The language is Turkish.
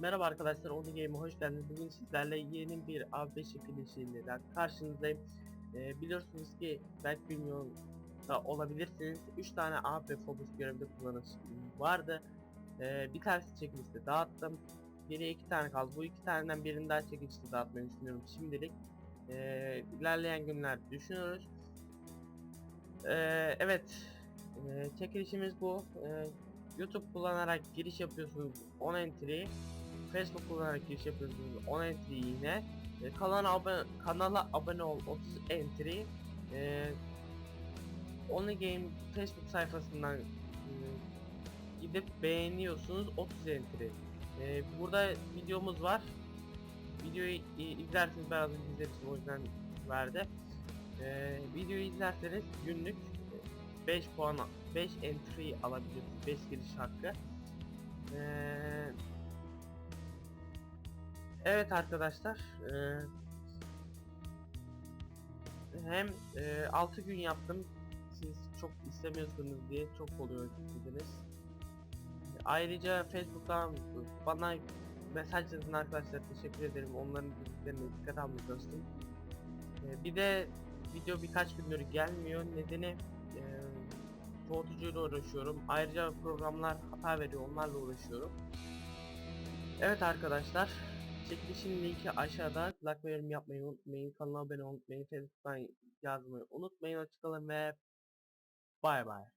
Merhaba arkadaşlar, Onu Game'e hoş geldiniz. Bugün sizlerle yeni bir AB çekilişiyle karşınızdayım. Ee, biliyorsunuz ki belki bilmiyorum da olabilirsiniz. 3 tane AB Focus görevde kullanıcı vardı. Ee, bir tanesi çekilişte dağıttım. Geriye iki tane kaldı. Bu iki taneden birini daha çekilişte dağıtmayı düşünüyorum şimdilik. Ee, ilerleyen günler düşünüyoruz. Ee, evet, ee, çekilişimiz bu. Ee, YouTube kullanarak giriş yapıyorsunuz 10 entry. Facebook kullanarak giriş yapıyorsunuz 10 entry yine. E, kanala abone kanala abone ol 30 entry. E, Only Game Facebook sayfasından e, gidip beğeniyorsunuz 30 entry. E, burada videomuz var. Videoyu i- izlerseniz ben az o yüzden verdi. E, videoyu izlerseniz günlük 5 puan 5 entry alabilirsiniz 5 giriş hakkı. Ee, evet arkadaşlar ee, hem 6 gün yaptım siz çok istemiyorsunuz diye çok oluyor dediniz. Ayrıca Facebook'tan bana mesaj yazın arkadaşlar teşekkür ederim onların dediklerine dikkat almaya çalıştım. Ee, bir de video birkaç gündür gelmiyor nedeni e, soğutucuyla uğraşıyorum. Ayrıca programlar hata veriyor onlarla uğraşıyorum. Evet arkadaşlar çekilişin linki aşağıda. Like ve yorum yapmayı unutmayın. Kanala abone olmayı. Facebook'tan yazmayı unutmayın. Hoşçakalın ve bay bay.